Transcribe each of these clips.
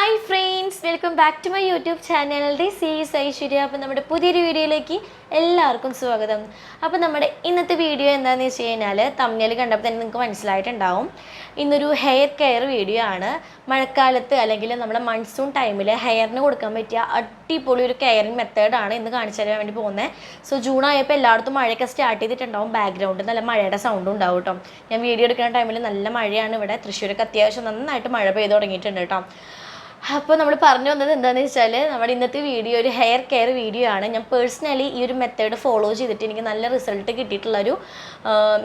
Hi friends welcome back to my YouTube channel C S Aishwarya അപ്പം നമ്മുടെ പുതിയൊരു വീഡിയോയിലേക്ക് എല്ലാവർക്കും സ്വാഗതം. അപ്പം നമ്മുടെ ഇന്നത്തെ വീഡിയോ എന്താണെന്ന് വെച്ച് കഴിഞ്ഞാൽ തമ്മിൽ കണ്ടപ്പോൾ തന്നെ നിങ്ങൾക്ക് മനസ്സിലായിട്ടുണ്ടാവും. ഇന്നൊരു ഹെയർ കെയർ വീഡിയോ ആണ്. മഴക്കാലത്ത് അല്ലെങ്കിൽ നമ്മുടെ മൺസൂൺ ടൈമിൽ ഹെയറിന് കൊടുക്കാൻ പറ്റിയ അടിപൊളി ഒരു കെയറിങ് മെത്തേഡാണ് ഇന്ന് കാണിച്ചു തരാൻ വേണ്ടി പോകുന്നത് സോ ജൂൺ ആയപ്പോൾ എല്ലായിടത്തും മഴയൊക്കെ സ്റ്റാർട്ട് ചെയ്തിട്ടുണ്ടാവും. ബാക്ക്ഗ്രൗണ്ടിൽ നല്ല മഴയുടെ സൗണ്ടും ഉണ്ടാവും കേട്ടോ ഞാൻ വീഡിയോ എടുക്കുന്ന ടൈമിൽ നല്ല മഴയാണ് ഇവിടെ. തൃശ്ശൂരൊക്കെ അത്യാവശ്യം നന്നായിട്ട് മഴ പെയ്ത് തുടങ്ങിയിട്ടുണ്ട് കേട്ടോ അപ്പോൾ നമ്മൾ പറഞ്ഞു വന്നത് എന്താണെന്ന് വെച്ചാൽ നമ്മുടെ ഇന്നത്തെ വീഡിയോ ഒരു ഹെയർ കെയർ വീഡിയോ ആണ്. ഞാൻ പേഴ്സണലി ഈ ഒരു മെത്തേഡ് ഫോളോ ചെയ്തിട്ട് എനിക്ക് നല്ല റിസൾട്ട് കിട്ടിയിട്ടുള്ളൊരു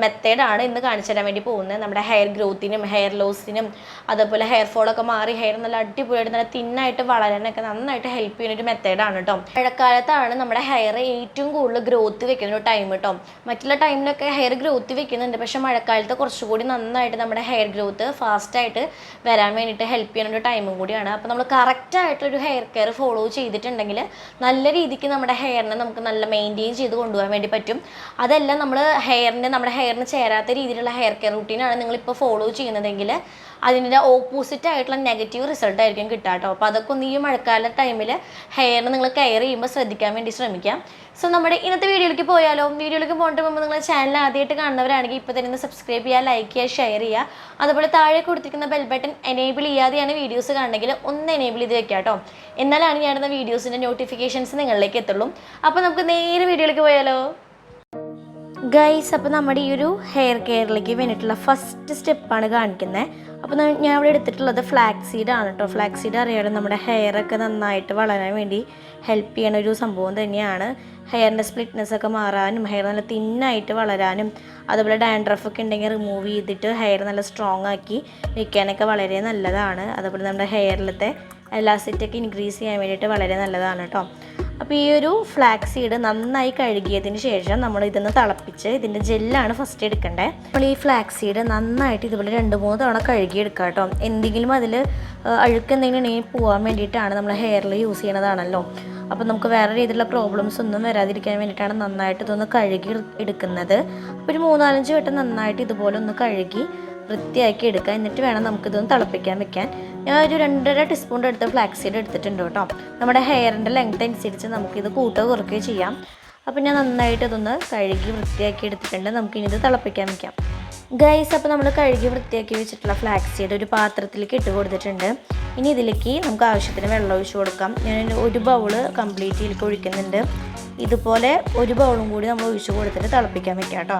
മെത്തേഡാണ് ഇന്ന് കാണിച്ചു തരാൻ വേണ്ടി പോകുന്നത്. നമ്മുടെ ഹെയർ ഗ്രോത്തിനും ഹെയർ ലോസിനും അതേപോലെ ഹെയർ ഫോളൊക്കെ മാറി ഹെയർ നല്ല അടിപൊളിയായിട്ട് നല്ല തിന്നായിട്ട് വളരാനൊക്കെ നന്നായിട്ട് ഹെൽപ്പ് ചെയ്യുന്ന ഒരു മെത്തേഡാണ് കേട്ടോ മഴക്കാലത്താണ് നമ്മുടെ ഹെയർ ഏറ്റവും കൂടുതൽ ഗ്രോത്ത് വെക്കുന്ന ഒരു ടൈം കേട്ടോ മറ്റുള്ള ടൈമിലൊക്കെ ഹെയർ ഗ്രോത്ത് വെക്കുന്നുണ്ട്. പക്ഷേ മഴക്കാലത്ത് കുറച്ചുകൂടി നന്നായിട്ട് നമ്മുടെ ഹെയർ ഗ്രോത്ത് ഫാസ്റ്റായിട്ട് വരാൻ വേണ്ടിയിട്ട് ഹെൽപ്പ് ചെയ്യുന്ന ഒരു ടൈമും കൂടിയാണ്. അപ്പോൾ നമ്മൾ കറക്റ്റായിട്ടൊരു ഹെയർ കെയർ ഫോളോ ചെയ്തിട്ടുണ്ടെങ്കിൽ നല്ല രീതിക്ക് നമ്മുടെ ഹെയറിനെ നമുക്ക് നല്ല മെയിന്റെയിൻ ചെയ്ത് കൊണ്ടുപോകാൻ വേണ്ടി പറ്റും. അതെല്ലാം നമ്മൾ ഹെയറിന്റെ നമ്മുടെ ഹെയറിന് ചേരാത്ത രീതിയിലുള്ള ഹെയർ കെയർ റൂട്ടീനാണ് നിങ്ങളിപ്പോൾ ഫോളോ ചെയ്യുന്നതെങ്കിൽ അതിന്റെ ഓപ്പോസിറ്റ് ആയിട്ടുള്ള നെഗറ്റീവ് റിസൾട്ട് ആയിരിക്കും കിട്ടുക കേട്ടോ അപ്പോൾ അതൊക്കെ ഒന്ന് ഈ മഴക്കാല ടൈമിൽ ഹെയറിന് നിങ്ങൾ കെയർ ചെയ്യുമ്പോൾ ശ്രദ്ധിക്കാൻ വേണ്ടി ശ്രമിക്കാം. സോ നമ്മുടെ ഇന്നത്തെ വീഡിയോയിലേക്ക് പോയാലോ? വീഡിയോയിലേക്ക് പോകേണ്ട മുമ്പ് നിങ്ങൾ ചാനൽ ആദ്യമായിട്ട് കാണുന്നവരാണെങ്കിൽ ഇപ്പോൾ തന്നെ സബ്സ്ക്രൈബ് ചെയ്യുക ലൈക്ക് ചെയ്യുക ഷെയർ ചെയ്യുക. അതുപോലെ താഴെ കൊടുത്തിരിക്കുന്ന ബെൽ ബട്ടൺ എനേബിൾ ചെയ്യാതെയാണ് വീഡിയോസ് കാണണമെങ്കിൽ ഒന്ന് എനേബിൾ ചെയ്ത് വെക്കുക കേട്ടോ. എന്നാലാണ് ഞാനിടുന്ന വീഡിയോസിന്റെ നോട്ടിഫിക്കേഷൻസ് നിങ്ങളിലേക്ക് എത്തുള്ളൂ. അപ്പോൾ നമുക്ക് നേരെ വീഡിയോയിലേക്ക് പോയാലോ? ഗൈസ് അപ്പോൾ നമ്മുടെ ഈ ഒരു ഹെയർ കെയറിലേക്ക് വേണ്ടിയിട്ടുള്ള ഫസ്റ്റ് സ്റ്റെപ്പാണ് കാണിക്കുന്നത്. അപ്പോൾ ഞാൻ ഇവിടെ എടുത്തിട്ടുള്ളത് ഫ്ലാക്സ് സീഡ് ആണ് കേട്ടോ ഫ്ലാക്സ് സീഡ് അറിയാതെ നമ്മുടെ ഹെയറൊക്കെ നന്നായിട്ട് വളരാൻ വേണ്ടി ഹെൽപ്പ് ചെയ്യണ ഒരു സംഭവം തന്നെയാണ്. ഹെയറിന്റെ സ്പ്ലിറ്റ്നെസ് ഒക്കെ മാറാനും ഹെയർ നല്ല തിന്നായിട്ട് വളരാനും അതുപോലെ ഡാൻഡ്രഫ് ഒക്കെ ഉണ്ടെങ്കിൽ റിമൂവ് ചെയ്തിട്ട് ഹെയർ നല്ല സ്ട്രോങ് ആക്കി വയ്ക്കാനൊക്കെ വളരെ നല്ലതാണ്. അതുപോലെ നമ്മുടെ ഹെയറിലത്തെ എലാസിറ്റൊക്കെ ഇൻക്രീസ് ചെയ്യാൻ വേണ്ടിയിട്ട് വളരെ നല്ലതാണ് കേട്ടോ അപ്പോൾ ഈ ഒരു ഫ്ലാക്സ് സീഡ് നന്നായി കഴുകിയതിന് ശേഷം നമ്മൾ ഇതൊന്ന് തിളപ്പിച്ച് ഇതിന്റെ ജെല്ലാണ് ഫസ്റ്റ് എടുക്കേണ്ടത് നമ്മൾ ഈ ഫ്ലാക്സ് സീഡ് നന്നായിട്ട് ഇതുപോലെ രണ്ട് മൂന്ന് തവണ കഴുകി എടുക്കുക കേട്ടോ. എന്തെങ്കിലും അതിൽ അഴുക്ക് എന്തെങ്കിലും ഉണ്ടെങ്കിൽ പോകാൻ വേണ്ടിയിട്ടാണ് നമ്മൾ ഹെയറിൽ യൂസ് ചെയ്യണതാണല്ലോ. അപ്പോൾ നമുക്ക് വേറെ രീതിയിലുള്ള പ്രോബ്ലംസ് ഒന്നും വരാതിരിക്കാൻ വേണ്ടിയിട്ടാണ് നന്നായിട്ട് ഇതൊന്ന് കഴുകി എടുക്കുന്നത്. അപ്പോൾ ഒരു മൂന്നാലഞ്ച് വട്ടം നന്നായിട്ട് ഇതുപോലെ ഒന്ന് കഴുകി വൃത്തിയാക്കി എടുക്കുക. എന്നിട്ട് വേണം നമുക്കിതൊന്ന് തിളപ്പിക്കാൻ വെക്കാൻ. ഞാൻ ഒരു രണ്ടര ടീസ്പൂൺ എടുത്ത് ഫ്ലാക്സ് സീഡ് എടുത്തിട്ടുണ്ട് കേട്ടോ. നമ്മുടെ ഹെയറിന്റെ ലെങ്ത് അനുസരിച്ച് നമുക്കിത് കൂട്ടുകയോ കുറയ്ക്കുകയോ ചെയ്യാം. അപ്പോൾ ഞാൻ നന്നായിട്ട് ഇതൊന്ന് കഴുകി വൃത്തിയാക്കി എടുത്തിട്ടുണ്ട്. നമുക്കിനി ഇത് തിളപ്പിക്കാൻ വയ്ക്കാം ഗൈസ് അപ്പോൾ നമ്മൾ കഴുകി വൃത്തിയാക്കി വെച്ചിട്ടുള്ള ഫ്ലാക്സ് സീഡ് ഒരു പാത്രത്തിലേക്ക് ഇട്ട് കൊടുത്തിട്ടുണ്ട്. ഇനി ഇതിലേക്ക് നമുക്ക് ആവശ്യത്തിന് വെള്ളം ഒഴിച്ച് കൊടുക്കാം. ഞാൻ ഒരു ബൗൾ കംപ്ലീറ്റ് ഇതിലേക്ക് ഒഴിക്കുന്നുണ്ട്. ഇതുപോലെ ഒരു ബൗളും കൂടി നമ്മൾ ഒഴിച്ച് കൊടുത്തിട്ട് തിളപ്പിക്കാൻ വയ്ക്കാം കേട്ടോ.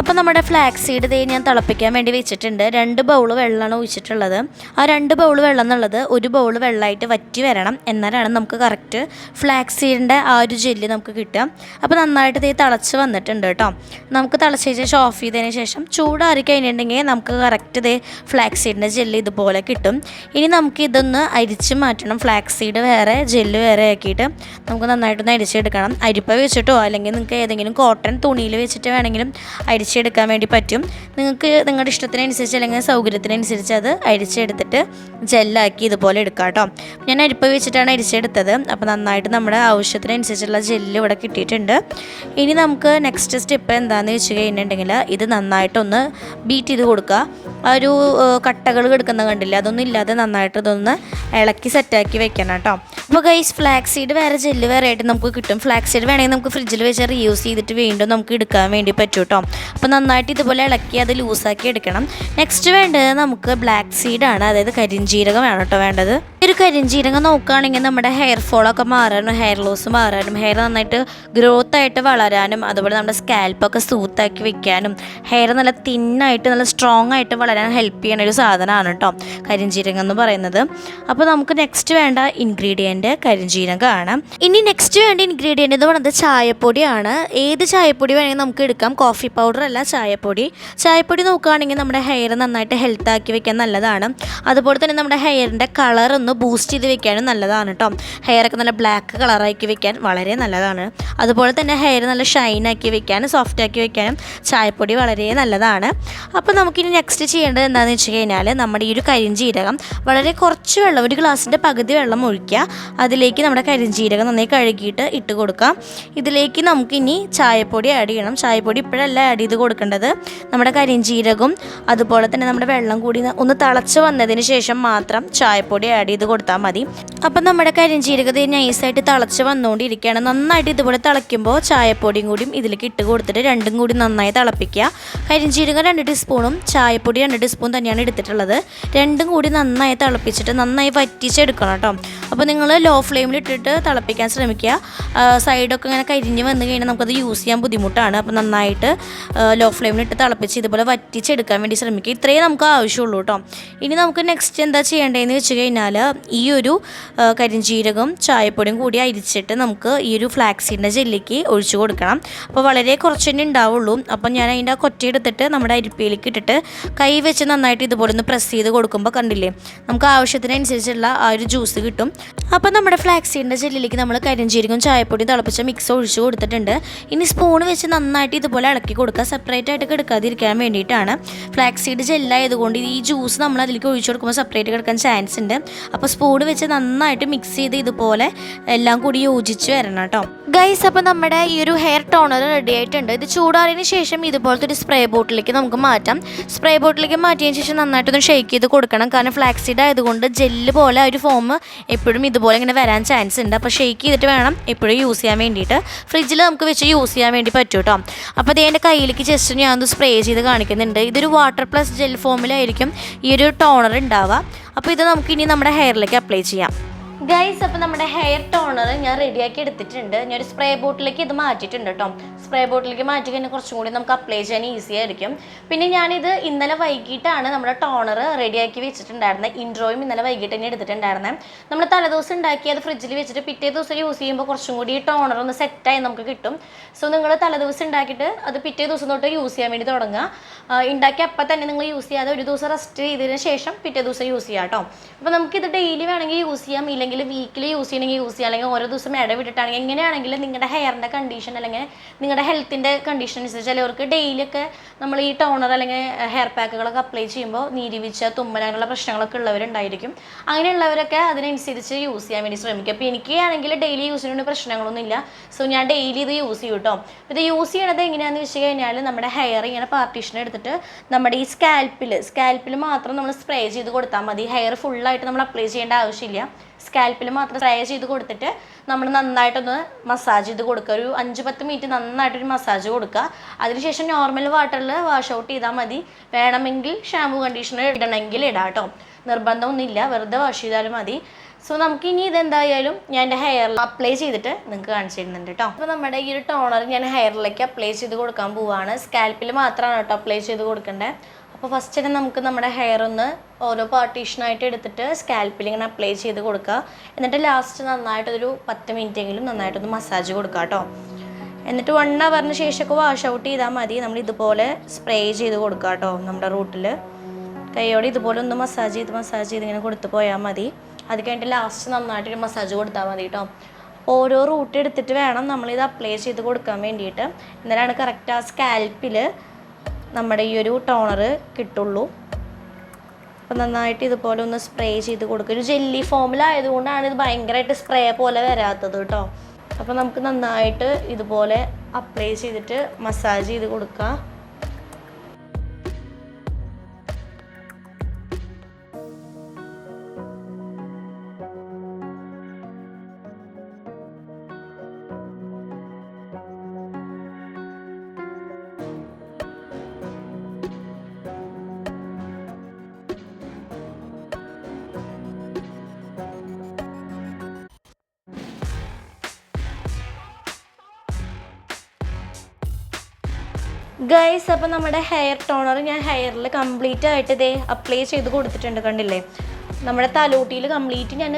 അപ്പോൾ നമ്മുടെ ഫ്ലാക്സ് സീഡ് ദേ ഞാൻ തിളപ്പിക്കാൻ വേണ്ടി വെച്ചിട്ടുണ്ട്. രണ്ട് ബൗൾ വെള്ളമാണ് ഒഴിച്ചിട്ടുള്ളത്. ആ രണ്ട് ബൗൾ വെള്ളം എന്നുള്ളത് ഒരു ബൗൾ വെള്ളമായിട്ട് വറ്റി വരണം. എന്നാലാണ് നമുക്ക് കറക്റ്റ് ഫ്ലാക്സ് സീഡിന്റെ ആ ഒരു ജെല്ല് നമുക്ക് കിട്ടുക. അപ്പോൾ നന്നായിട്ട് തേ തിളച്ച് വന്നിട്ടുണ്ട് കേട്ടോ. നമുക്ക് തിളച്ച ശേഷം ഓഫ് ചെയ്തതിന് ശേഷം ചൂടാറി കഴിഞ്ഞിട്ടുണ്ടെങ്കിൽ നമുക്ക് കറക്റ്റ് ഇതേ ഫ്ലാക്സ് സീഡിന്റെ ജെല്ല് ഇതുപോലെ കിട്ടും. ഇനി നമുക്ക് ഇതൊന്ന് അരിച്ച് മാറ്റണം. ഫ്ലാക്സ് സീഡ് വേറെ ജെല്ല് വേറെ ആക്കിയിട്ട് നമുക്ക് നന്നായിട്ടൊന്ന് അരിച്ചെടുക്കണം. അരിപ്പ വെച്ചിട്ടോ അല്ലെങ്കിൽ നിങ്ങൾക്ക് ഏതെങ്കിലും കോട്ടൺ തുണിയിൽ വെച്ചിട്ട് വേണമെങ്കിലും അരിച്ചെടുക്കാൻ വേണ്ടി പറ്റും. നിങ്ങൾക്ക് നിങ്ങളുടെ ഇഷ്ടത്തിനനുസരിച്ച് അല്ലെങ്കിൽ സൗകര്യത്തിനനുസരിച്ച് അത് അരിച്ചെടുത്തിട്ട് ജെല്ലാക്കി ഇതുപോലെ എടുക്കാം കേട്ടോ ഞാൻ അരിപ്പ് വെച്ചിട്ടാണ് അരിച്ചെടുത്തത്. അപ്പോൾ നന്നായിട്ട് നമ്മുടെ ആവശ്യത്തിനനുസരിച്ചുള്ള ജെല്ല് ഇവിടെ കിട്ടിയിട്ടുണ്ട്. ഇനി നമുക്ക് നെക്സ്റ്റ് സ്റ്റെപ്പ് എന്താണെന്ന് വെച്ച് കഴിഞ്ഞിട്ടുണ്ടെങ്കിൽ ഇത് നന്നായിട്ടൊന്ന് ബീറ്റ് ചെയ്ത് കൊടുക്കുക. ആ ഒരു കട്ടകൾ കിടക്കുന്ന കണ്ടില്ല? അതൊന്നും ഇല്ലാതെ നന്നായിട്ട് ഇതൊന്ന് ഇളക്കി സെറ്റാക്കി വെക്കണം കേട്ടോ അപ്പോൾ ഗൈസ് ഫ്ലാക്സ് സീഡ് വേറെ ജെല്ല് വേറെ ആയിട്ട് നമുക്ക് കിട്ടും. ഫ്ലാക്സ് സീഡ് വേണമെങ്കിൽ നമുക്ക് ഫ്രിഡ്ജിൽ വെച്ച് റീയൂസ് ചെയ്തിട്ട് വീണ്ടും നമുക്ക് എടുക്കാൻ വേണ്ടി പറ്റും കേട്ടോ അപ്പോൾ നന്നായിട്ട് ഇതുപോലെ ഇളക്കി അത് ലൂസാക്കി എടുക്കണം. നെക്സ്റ്റ് വേണ്ടത് നമുക്ക് ബ്ലാക്ക് സീഡാണ് അതായത് കരിഞ്ജീരകം വേണം കേട്ടോ വേണ്ടത്. ഒരു കരിഞ്ചീരങ്ങ നോക്കുകയാണെങ്കിൽ നമ്മുടെ ഹെയർ ഫോളൊക്കെ മാറാനും ഹെയർ ലോസ് മാറാനും ഹെയർ നന്നായിട്ട് ഗ്രോത്ത് ആയിട്ട് വളരാനും അതുപോലെ നമ്മുടെ സ്കാൽപ്പൊക്കെ സൂത്താക്കി വെക്കാനും ഹെയർ നല്ല തിന്നായിട്ട് നല്ല സ്ട്രോങ് ആയിട്ട് വളരാൻ ഹെൽപ്പ് ചെയ്യുന്ന ഒരു സാധനമാണ് കേട്ടോ കരിഞ്ചീരങ്ങ എന്ന് പറയുന്നത്. അപ്പോൾ നമുക്ക് നെക്സ്റ്റ് വേണ്ട ഇൻഗ്രീഡിയന്റ് കരിഞ്ചീരകമാണ്. ഇനി നെക്സ്റ്റ് വേണ്ട ഇൻഗ്രീഡിയന്റ് എന്ന് പറയുന്നത് ചായപ്പൊടിയാണ്. ഏത് ചായപ്പൊടി വേണമെങ്കിൽ നമുക്ക് എടുക്കാം. കോഫി പൗഡർ അല്ല ചായപ്പൊടി. ചായപ്പൊടി നോക്കുകയാണെങ്കിൽ നമ്മുടെ ഹെയർ നന്നായിട്ട് ഹെൽത്താക്കി വെക്കാൻ നല്ലതാണ്. അതുപോലെ തന്നെ നമ്മുടെ ഹെയറിന്റെ ഒന്ന് ബൂസ്റ്റ് ചെയ്ത് വെക്കാനും നല്ലതാണ് കേട്ടോ ഹെയറൊക്കെ നല്ല ബ്ലാക്ക് കളറാക്കി വെക്കാൻ വളരെ നല്ലതാണ്. അതുപോലെ തന്നെ ഹെയർ നല്ല ഷൈൻ ആക്കി വെക്കാനും സോഫ്റ്റ് ആക്കി വെക്കാനും ചായപ്പൊടി വളരെ നല്ലതാണ്. അപ്പോൾ നമുക്കിനി നെക്സ്റ്റ് ചെയ്യേണ്ടത് എന്താണെന്ന് വെച്ച് കഴിഞ്ഞാൽ നമ്മുടെ ഈ ഒരു കരിഞ്ചീരകം. വളരെ കുറച്ച് വെള്ളം ഒരു ഗ്ലാസിന്റെ പകുതി വെള്ളം ഒഴിക്കുക. അതിലേക്ക് നമ്മുടെ കരിഞ്ചീരകം നന്നായി കഴുകിയിട്ട് ഇട്ട് കൊടുക്കാം ഇതിലേക്ക് നമുക്കിനി ചായപ്പൊടി ആഡ് ചെയ്യണം. ചായപ്പൊടി ഇപ്പോഴല്ല ആഡ് ചെയ്ത് കൊടുക്കേണ്ടത് നമ്മുടെ കരിഞ്ചീരകം. അതുപോലെ തന്നെ നമ്മുടെ വെള്ളം കൂടി ഒന്ന് തിളച്ച് വന്നതിന് ശേഷം മാത്രം ചായപ്പൊടി ആഡ് ചെയ്ത് കൊടുത്താൽ മതി. അപ്പം നമ്മുടെ കരിഞ്ചീരകത നൈസായിട്ട് തിളച്ച് വന്നുകൊണ്ടിരിക്കുകയാണ് നന്നായിട്ട് ഇതുപോലെ തിളയ്ക്കുമ്പോൾ ചായപ്പൊടിയും കൂടിയും ഇതിലേക്ക് ഇട്ട് കൊടുത്തിട്ട് രണ്ടും കൂടി നന്നായി തിളപ്പിക്കുക. കരിഞ്ചീരകം രണ്ട് ടീസ്പൂണും ചായപ്പൊടി രണ്ട് ടീസ്പൂൺ തന്നെയാണ് എടുത്തിട്ടുള്ളത്. രണ്ടും കൂടി നന്നായി തിളപ്പിച്ചിട്ട് നന്നായി വറ്റിച്ചെടുക്കണം കേട്ടോ. അപ്പോൾ നിങ്ങൾ ലോ ഫ്ലെയിമിൽ ഇട്ടിട്ട് തിളപ്പിക്കാൻ ശ്രമിക്കുക. സൈഡൊക്കെ ഇങ്ങനെ കരിഞ്ഞ് വന്നു കഴിഞ്ഞാൽ നമുക്കത് യൂസ് ചെയ്യാൻ ബുദ്ധിമുട്ടാണ്. അപ്പോൾ നന്നായിട്ട് ലോ ഫ്ലെയിമിൽ ഇട്ട് തിളപ്പിച്ച് ഇതുപോലെ വറ്റിച്ചെടുക്കാൻ വേണ്ടി ശ്രമിക്കുക. ഇത്രയേ നമുക്ക് ആവശ്യമുള്ളൂ കേട്ടോ. ഇനി നമുക്ക് നെക്സ്റ്റ് എന്താ ചെയ്യേണ്ടതെന്ന് വെച്ച് കഴിഞ്ഞാൽ ഈ ഒരു കരിഞ്ചീരകം ചായപ്പൊടിയും കൂടി അരിച്ചിട്ട് നമുക്ക് ഈ ഒരു ഫ്ലാക്സിന്റെ ജെല്ലിക്ക് ഒഴിച്ചു കൊടുക്കണം. അപ്പോൾ വളരെ കുറച്ച് തന്നെ ഉണ്ടാവുള്ളൂ. അപ്പോൾ ഞാൻ അതിന്റെ ആ കൊറ്റ എടുത്തിട്ട് നമ്മുടെ അരിപ്പയിലേക്ക് ഇട്ടിട്ട് കൈ വെച്ച് നന്നായിട്ട് ഇതുപോലെ ഒന്ന് പ്രസ് ചെയ്ത് കൊടുക്കുമ്പോൾ കണ്ടില്ലേ നമുക്ക് ആവശ്യത്തിനനുസരിച്ചുള്ള ആ ഒരു ജ്യൂസ് കിട്ടും. അപ്പോൾ നമ്മുടെ ഫ്ലാക്സിന്റെ ജെല്ലിലേക്ക് നമ്മൾ കരിഞ്ജീരകം ചായപ്പൊടിയും തിളപ്പിച്ച മിക്സ് ഒഴിച്ച് കൊടുത്തിട്ടുണ്ട്. ഇനി സ്പൂൺ വെച്ച് നന്നായിട്ട് ഇതുപോലെ ഇളക്കി കൊടുക്കുക. സെപ്പറേറ്റ് ആയിട്ട് കിടക്കാതിരിക്കാൻ വേണ്ടിയിട്ടാണ്. ഫ്ലാക്സീഡ് ജെല്ലായതുകൊണ്ട് ഈ ജ്യൂസ് നമ്മൾ അതിലേക്ക് ഒഴിച്ചു കൊടുക്കുമ്പോൾ സെപ്പറേറ്റ് കിടക്കാൻ ചാൻസ് ഉണ്ട്. അപ്പോൾ സ്പൂൺ വെച്ച് നന്നായിട്ട് മിക്സ് ചെയ്ത് ഇതുപോലെ എല്ലാം കൂടി യോജിച്ച് വരണം കേട്ടോ. ഗൈസ് അപ്പോൾ നമ്മുടെ ഈ ഒരു ഹെയർ ടോണർ റെഡി ആയിട്ടുണ്ട്. ഇത് ചൂടാറിയതിന് ശേഷം ഇതുപോലത്തെ ഒരു സ്പ്രേ ബോട്ടിലേക്ക് നമുക്ക് മാറ്റാം. സ്പ്രേ ബോട്ടിലേക്ക് മാറ്റിയതിന് ശേഷം നന്നായിട്ടൊന്ന് ഷേക്ക് ചെയ്ത് കൊടുക്കണം. കാരണം ഫ്ലാക്സീഡ് ആയതുകൊണ്ട് ജെല്ല് പോലെ ഒരു ഫോം എപ്പോഴും ഇതുപോലെ ഇങ്ങനെ വരാൻ ചാൻസ് ഉണ്ട്. അപ്പോൾ ഷേക്ക് ചെയ്തിട്ട് വേണം എപ്പോഴും യൂസ് ചെയ്യാൻ വേണ്ടിയിട്ട്. ഫ്രിഡ്ജിൽ നമുക്ക് വെച്ച് യൂസ് ചെയ്യാൻ വേണ്ടി പറ്റും കേട്ടോ അപ്പോൾ അത് എന്റെ കയ്യിലേക്ക് ജസ്റ്റ് ഒന്ന് സ്പ്രേ ചെയ്ത് കാണിക്കുന്നുണ്ട്. ഇതൊരു വാട്ടർ പ്ലസ് ജെൽ ഫോമിലായിരിക്കും ഈ ഒരു ടോണർ ഉണ്ടാവുക. അപ്പോൾ ഇത് നമുക്ക് ഇനി നമ്മുടെ ഹെയറിലേക്ക് അപ്ലൈ ചെയ്യാം. ഗൈസ് അപ്പോൾ നമ്മുടെ ഹെയർ ടോണർ ഞാൻ റെഡിയാക്കി എടുത്തിട്ടുണ്ട്. ഞാൻ ഒരു സ്പ്രേ ബോട്ടിലേക്ക് ഇത് മാറ്റിയിട്ടുണ്ട് കേട്ടോ സ്പ്രേ ബോട്ടിലേക്ക് മാറ്റി കഴിഞ്ഞാൽ കുറച്ചും കൂടി നമുക്ക് അപ്ലൈ ചെയ്യാൻ ഈസി ആയിരിക്കും. പിന്നെ ഞാനിത് ഇന്നലെ വൈകിട്ടാണ് നമ്മുടെ ടോണർ റെഡിയാക്കി വെച്ചിട്ടുണ്ടായിരുന്നത് ഇൻട്രോയും ഇന്നലെ വൈകിട്ട് തന്നെ എടുത്തിട്ടുണ്ടായിരുന്നത് നമ്മൾ തലേദിവസം ഉണ്ടാക്കി അത് ഫ്രിഡ്ജിൽ വെച്ചിട്ട് പിറ്റേ ദിവസം യൂസ് ചെയ്യുമ്പോൾ കുറച്ചും കൂടി ഈ ടോണർ ഒന്ന് സെറ്റായി നമുക്ക് കിട്ടും. സോ നിങ്ങൾ തലേദിവസം ഉണ്ടാക്കിയിട്ട് അത് പിറ്റേ ദിവസം തൊട്ട് യൂസ് ചെയ്യാൻ വേണ്ടി തുടങ്ങുക. ഉണ്ടാക്കി അപ്പം തന്നെ നിങ്ങൾ യൂസ് ചെയ്യാതെ ഒരു ദിവസം റെസ്റ്റ് ചെയ്തതിന് ശേഷം പിറ്റേ ദിവസം യൂസ് ചെയ്യാം കേട്ടോ അപ്പോൾ നമുക്കിത് ഡെയിലി വേണമെങ്കിൽ യൂസ് ചെയ്യാം. ഇല്ലെങ്കിൽ വീക്കിലി യൂസ് ചെയ്യണമെങ്കിൽ യൂസ് ചെയ്യാം. അല്ലെങ്കിൽ ഓരോ ദിവസം ഇടവിട്ടിട്ടാണെങ്കിൽ എങ്ങനെയാണെങ്കിലും നിങ്ങളുടെ ഹെയറിന്റെ കണ്ടീഷൻ അല്ലെങ്കിൽ നിങ്ങളുടെ ഹെൽത്തിന്റെ കണ്ടീഷൻ അനുസരിച്ച് ചിലവർക്ക് ഡെയിലി ഒക്കെ നമ്മൾ ഈ ടോണർ അല്ലെങ്കിൽ ഹെയർ പാക്കുകളൊക്കെ അപ്ലൈ ചെയ്യുമ്പോൾ നീരിവിച്ച തുമ്മൽ അങ്ങനെയുള്ള പ്രശ്നങ്ങളൊക്കെ ഉള്ളവരുണ്ടായിരിക്കും. അങ്ങനെയുള്ളവരൊക്കെ അതിനനുസരിച്ച് യൂസ് ചെയ്യാൻ വേണ്ടി ശ്രമിക്കുക അപ്പോൾ എനിക്ക് ആണെങ്കിൽ ഡെയിലി യൂസ് ചെയ്യുന്ന പ്രശ്നങ്ങളൊന്നും ഇല്ല. സോ ഞാൻ ഡെയിലി ഇത് യൂസ് ചെയ്യും കേട്ടോ ഇത് യൂസ് ചെയ്യണത് എങ്ങനെയാണെന്ന് വെച്ച് കഴിഞ്ഞാൽ നമ്മുടെ ഹെയർ ഇങ്ങനെ പാർട്ടീഷൻ എടുത്തിട്ട് നമ്മുടെ ഈ സ്കാൽപ്പിൽ സ്കാൽപ്പിൽ മാത്രം നമ്മൾ സ്പ്രേ ചെയ്ത് കൊടുത്താൽ മതി. ഹെയർ ഫുള്ളായിട്ട് നമ്മൾ അപ്ലൈ ചെയ്യേണ്ട ആവശ്യമില്ല. സ്കാൽപ്പിൽ മാത്രം സ്പ്രേ ചെയ്ത് കൊടുത്തിട്ട് നമ്മൾ നന്നായിട്ടൊന്ന് മസാജ് ചെയ്ത് കൊടുക്കുക. ഒരു അഞ്ച് പത്ത് മിനിറ്റ് നന്നായിട്ടൊരു മസാജ് കൊടുക്കുക. അതിനുശേഷം നോർമൽ വാട്ടറിൽ വാഷ് ഔട്ട് ചെയ്താൽ മതി. വേണമെങ്കിൽ ഷാമ്പു കണ്ടീഷണർ ഇടണമെങ്കിൽ ഇടാം കേട്ടോ. നിർബന്ധമൊന്നുമില്ല. വെറുതെ വാഷ് ചെയ്താലും മതി. സോ നമുക്ക് ഇനി ഇതെന്തായാലും ഞാൻ എന്റെ ഹെയറിൽ അപ്ലൈ ചെയ്തിട്ട് നിങ്ങൾക്ക് കാണിച്ചു തരുന്നുണ്ട് കേട്ടോ. അപ്പോൾ നമ്മുടെ ഈ ഒരു ടോണർ ഞാൻ ഹെയറിലേക്ക് അപ്ലൈ ചെയ്ത് കൊടുക്കാൻ പോവാണ്. സ്കാൽപ്പിൽ മാത്രമാണ് കേട്ടോ അപ്ലൈ ചെയ്ത് കൊടുക്കേണ്ടത് അപ്പോൾ ഫസ്റ്റ് തന്നെ നമുക്ക് നമ്മുടെ ഹെയർ ഒന്ന് ഓരോ പാർട്ടീഷനായിട്ട് എടുത്തിട്ട് സ്കാൽപ്പിൽ ഇങ്ങനെ അപ്ലൈ ചെയ്ത് കൊടുക്കുക എന്നിട്ട് ലാസ്റ്റ് നന്നായിട്ടൊരു പത്ത് മിനിറ്റ് എങ്കിലും നന്നായിട്ടൊന്ന് മസാജ് കൊടുക്കുക കേട്ടോ എന്നിട്ട് വൺ അവറിന് ശേഷമൊക്കെ വാഷ് ഔട്ട് ചെയ്താൽ മതി. നമ്മൾ ഇതുപോലെ സ്പ്രേ ചെയ്ത് കൊടുക്കുക കേട്ടോ നമ്മുടെ റൂട്ടിൽ കൈയോടെ ഇതുപോലെ ഒന്ന് മസാജ് ചെയ്ത് മസാജ് ചെയ്ത് ഇങ്ങനെ കൊടുത്തു പോയാൽ മതി. അത് കഴിഞ്ഞിട്ട് ലാസ്റ്റ് നന്നായിട്ടൊരു മസാജ് കൊടുത്താൽ മതി കേട്ടോ ഓരോ റൂട്ട് എടുത്തിട്ട് വേണം നമ്മളിത് അപ്ലൈ ചെയ്ത് കൊടുക്കാൻ വേണ്ടിയിട്ട്. എന്നാലാണ് കറക്റ്റ് ആ സ്കാൽപ്പിൽ നമ്മുടെ ഈ ഒരു ടോണർ കിട്ടുള്ളൂ. അപ്പം നന്നായിട്ട് ഇതുപോലെ ഒന്ന് സ്പ്രേ ചെയ്ത് കൊടുക്കുക ഒരു ജെല്ലി ഫോമിലായതുകൊണ്ടാണ് ഇത് ഭയങ്കരമായിട്ട് സ്പ്രേ പോലെ വരാത്തത് കേട്ടോ അപ്പോൾ നമുക്ക് നന്നായിട്ട് ഇതുപോലെ അപ്ലൈ ചെയ്തിട്ട് മസാജ് ചെയ്ത് കൊടുക്കുക ഗൈസ് അപ്പോൾ നമ്മുടെ ഹെയർ ടോണർ ഞാൻ ഹെയറിൽ കംപ്ലീറ്റ് ആയിട്ട് ഇതേ അപ്ലൈ ചെയ്ത് കൊടുത്തിട്ടുണ്ട് കണ്ടില്ലേ? നമ്മുടെ തലോട്ടിയിൽ കംപ്ലീറ്റ് ഞാൻ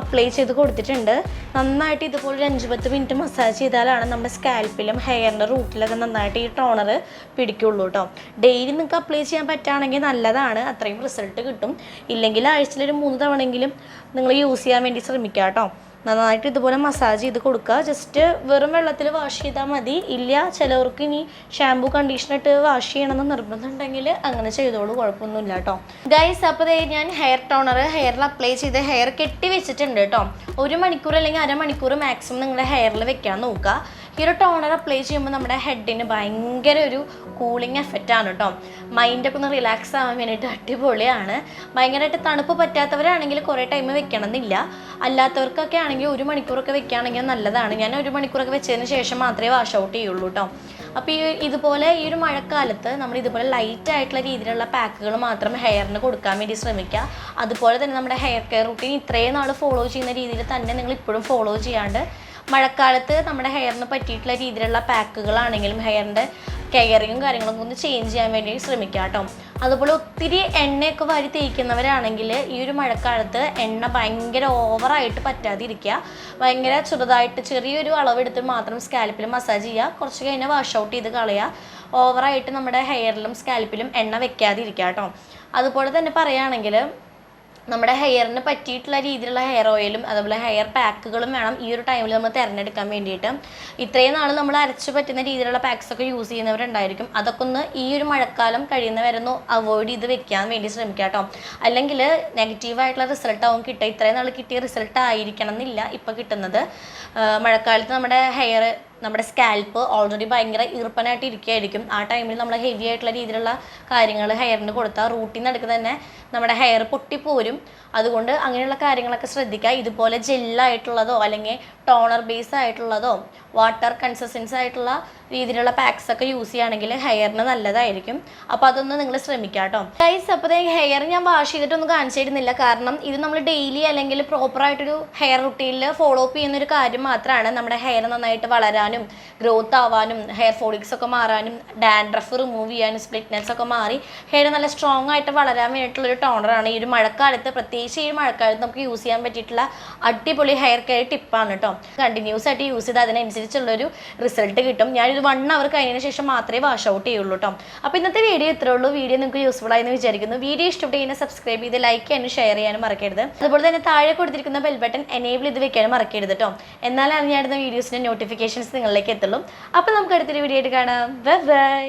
അപ്ലൈ ചെയ്ത് കൊടുത്തിട്ടുണ്ട്. നന്നായിട്ട് ഇതുപോലെ ഒരു അഞ്ച് പത്ത് മിനിറ്റ് മസാജ് ചെയ്താലാണ് നമ്മുടെ സ്കാൽപ്പിലും ഹെയറിന്റെ റൂട്ടിലൊക്കെ നന്നായിട്ട് ഈ ടോണർ പിടിക്കുള്ളൂ കേട്ടോ ഡെയിലി നിങ്ങൾക്ക് അപ്ലൈ ചെയ്യാൻ പറ്റുകയാണെങ്കിൽ നല്ലതാണ്. അത്രയും റിസൾട്ട് കിട്ടും. ഇല്ലെങ്കിൽ ആഴ്ചയിൽ ഒരു മൂന്ന് തവണയെങ്കിലും നിങ്ങൾ യൂസ് ചെയ്യാൻ വേണ്ടി ശ്രമിക്കുക കേട്ടോ നന്നായിട്ട് ഇതുപോലെ മസാജ് ചെയ്ത് കൊടുക്കുക. ജസ്റ്റ് വെറും വെള്ളത്തിൽ വാഷ് ചെയ്താൽ മതി. ഇല്ല ചിലവർക്ക് ഇനി ഷാമ്പു കണ്ടീഷണർ ഇട്ട് വാഷ് ചെയ്യണമെന്ന് നിർബന്ധം ഉണ്ടെങ്കിൽ അങ്ങനെ ചെയ്തോളൂ. കുഴപ്പമൊന്നുമില്ല കേട്ടോ ഗൈസ് അപ്പോൾ ഞാൻ ഹെയർ ടോണർ ഹെയറിൽ അപ്ലൈ ചെയ്ത് ഹെയർ കെട്ടി വെച്ചിട്ടുണ്ട് കേട്ടോ ഒരു മണിക്കൂർ അല്ലെങ്കിൽ അരമണിക്കൂർ മാക്സിമം നിങ്ങളുടെ ഹെയറിൽ വെക്കാൻ നോക്കുക. ഈ ഒരു ടോണർ അപ്ലൈ ചെയ്യുമ്പോൾ നമ്മുടെ ഹെഡിന് ഭയങ്കര ഒരു കൂളിംഗ് എഫക്റ്റ് ആണ് കേട്ടോ മൈൻഡൊക്കെ ഒന്ന് റിലാക്സ് ആവാൻ വേണ്ടിയിട്ട് അടിപൊളിയാണ്. ഭയങ്കരമായിട്ട് തണുപ്പ് പറ്റാത്തവരാണെങ്കിൽ കുറേ ടൈം വെക്കണം എന്നില്ല അല്ലാത്തവർക്കൊക്കെ ആണെങ്കിൽ ഒരു മണിക്കൂറൊക്കെ വെക്കുകയാണെങ്കിൽ നല്ലതാണ്. ഞാൻ ഒരു മണിക്കൂറൊക്കെ വെച്ചതിന് ശേഷം മാത്രമേ വാഷ് ഔട്ട് ചെയ്യുള്ളൂ കേട്ടോ അപ്പോൾ ഈ ഇതുപോലെ ഈ ഒരു മഴക്കാലത്ത് നമ്മൾ ഇതുപോലെ ലൈറ്റ് ആയിട്ടുള്ള രീതിയിലുള്ള പാക്കുകൾ മാത്രം ഹെയറിന് കൊടുക്കാൻ വേണ്ടി ശ്രമിക്കുക. അതുപോലെ തന്നെ നമ്മുടെ ഹെയർ കെയർ റുട്ടീൻ ഇത്രയും നാൾ ഫോളോ ചെയ്യുന്ന രീതിയിൽ തന്നെ നിങ്ങൾ ഇപ്പോഴും ഫോളോ ചെയ്യാണ്ട് മഴക്കാലത്ത് നമ്മുടെ ഹെയറിന് പറ്റിയിട്ടുള്ള രീതിയിലുള്ള പാക്കുകളാണെങ്കിലും ഹെയറിന്റെ കെയറിങ്ങും കാര്യങ്ങളും ഒന്ന് ചേഞ്ച് ചെയ്യാൻ വേണ്ടി ശ്രമിക്കുക കേട്ടോ. അതുപോലെ ഒത്തിരി എണ്ണയൊക്കെ വാരി തേക്കുന്നവരാണെങ്കിൽ ഈ ഒരു മഴക്കാലത്ത് എണ്ണ ഭയങ്കര ഓവറായിട്ട് പറ്റാതിരിക്കുക. ഭയങ്കര ചെറുതായിട്ട് ചെറിയൊരു അളവെടുത്ത് മാത്രം സ്കാൽപ്പിൽ മസാജ് ചെയ്യുക. കുറച്ച് കഴിഞ്ഞാൽ വാഷ് ഔട്ട് ചെയ്ത് കളയുക. ഓവറായിട്ട് നമ്മുടെ ഹെയറിലും സ്കാൽപ്പിലും എണ്ണ വെക്കാതിരിക്കുക കേട്ടോ. അതുപോലെ തന്നെ പറയുകയാണെങ്കിൽ നമ്മുടെ ഹെയറിന് പറ്റിയിട്ടുള്ള രീതിയിലുള്ള ഹെയർ ഓയിലും അതുപോലെ ഹെയർ പാക്കുകളും വേണം ഈ ഒരു ടൈമിൽ നമ്മൾ തിരഞ്ഞെടുക്കാൻ വേണ്ടിയിട്ട്. ഇത്രയും നാൾ നമ്മൾ അരച്ച് പറ്റുന്ന രീതിയിലുള്ള പാക്സ് ഒക്കെ യൂസ് ചെയ്യുന്നവരുണ്ടായിരിക്കും. അതൊക്കെ ഒന്ന് ഈ ഒരു മഴക്കാലം കഴിയുന്നവരൊന്ന് അവോയ്ഡ് ചെയ്ത് വെക്കാൻ വേണ്ടി ശ്രമിക്കുക കേട്ടോ അല്ലെങ്കിൽ നെഗറ്റീവായിട്ടുള്ള റിസൾട്ട് ആവും കിട്ടുക. ഇത്രയും നാൾ കിട്ടിയ റിസൾട്ട് ആയിരിക്കണം എന്നില്ല ഇപ്പോൾ കിട്ടുന്നത്. മഴക്കാലത്ത് നമ്മുടെ ഹെയർ നമ്മുടെ സ്കാൽപ്പ് ഓൾറെഡി ഭയങ്കര ഈർപ്പനായിട്ട് ഇരിക്കുകയായിരിക്കും. ആ ടൈമിൽ നമ്മൾ ഹെവി ആയിട്ടുള്ള രീതിയിലുള്ള കാര്യങ്ങൾ ഹെയറിന് കൊടുത്താൽ റൂട്ടിൽ നിന്ന് എടുക്കുന്ന തന്നെ നമ്മുടെ ഹെയർ പൊട്ടിപ്പോരും അതുകൊണ്ട് അങ്ങനെയുള്ള കാര്യങ്ങളൊക്കെ ശ്രദ്ധിക്കുക. ഇതുപോലെ ജെല്ലായിട്ടുള്ളതോ അല്ലെങ്കിൽ ടോണർ ബേസ് ആയിട്ടുള്ളതോ വാട്ടർ കൺസിസ്റ്റൻസ് ആയിട്ടുള്ള രീതിയിലുള്ള പാക്സ് ഒക്കെ യൂസ് ചെയ്യുകയാണെങ്കിൽ ഹെയറിന് നല്ലതായിരിക്കും. അപ്പോൾ അതൊന്ന് നിങ്ങൾ ശ്രമിക്കുക കേട്ടോ. ഗൈസ് അപ്പോൾ ഹെയർ ഞാൻ വാഷ് ചെയ്തിട്ടൊന്നും കാണിച്ചിരുന്നില്ല കാരണം ഇത് നമ്മൾ ഡെയിലി അല്ലെങ്കിൽ പ്രോപ്പറായിട്ടൊരു ഹെയർ റുട്ടീനിൽ ഫോളോ അപ്പ് ചെയ്യുന്ന ഒരു കാര്യം മാത്രമാണ് നമ്മുടെ ഹെയർ നന്നായിട്ട് വളരാനും ഗ്രോത്ത് ആവാനും ഹെയർ ഫോളിക്സ് ഒക്കെ മാറാനും ഡാൻഡ്രഫ് റിമൂവ് ചെയ്യാനും സ്പ്ലിറ്റ്നെസ് ഒക്കെ മാറി ഹെയർ നല്ല സ്ട്രോങ് ആയിട്ട് വളരാൻ വേണ്ടിയിട്ടുള്ളൊരു ടോണറാണ് ഈ ഒരു മഴക്കാലത്ത് പ്രത്യേകിച്ച് ഈ മഴക്കാലത്ത് നമുക്ക് യൂസ് ചെയ്യാൻ പറ്റിയിട്ടുള്ള അടിപൊളി ഹെയർ കെയർ ടിപ്പാണ് കേട്ടോ കണ്ടിന്യൂസ് ആയിട്ട് യൂസ് ചെയ്ത് അതിനനുസരിച്ചുള്ളൊരു റിസൾട്ട് കിട്ടും. ഞാനിത് വൺ അവർ കഴിഞ്ഞതിന് ശേഷം മാത്രമേ വാഷ് ഔട്ട് ചെയ്യുള്ളൂ കേട്ടോ അപ്പോൾ ഇന്നത്തെ വീഡിയോ ഇത്രേ ഉള്ളൂ. വീഡിയോ നിങ്ങൾക്ക് യൂസ്ഫുൾ ആയെന്ന് വിചാരിക്കുന്നു. വീഡിയോ ഇഷ്ടപ്പെട്ട് കഴിഞ്ഞാൽ സബ്സ്ക്രൈബ് ചെയ്ത് ലൈക്ക് ചെയ്യാനും ഷെയർ ചെയ്യാനും മറക്കരുത്. അതുപോലെ തന്നെ താഴെ കൊടുത്തിരിക്കുന്ന ബെൽ ബട്ടൺ എനേബിൾ ചെയ്ത് വെക്കാനും മറക്കരുത് കേട്ടോ എന്നാലാണ് ഞാൻ ഇടുന്ന വീഡിയോസിന്റെ നോട്ടിഫിക്കേഷൻസ് നിങ്ങളിലേക്ക് എത്തുള്ളൂ അപ്പോൾ നമുക്ക് അടുത്തൊരു വീഡിയോ ആയിട്ട് കാണാം. Bye bye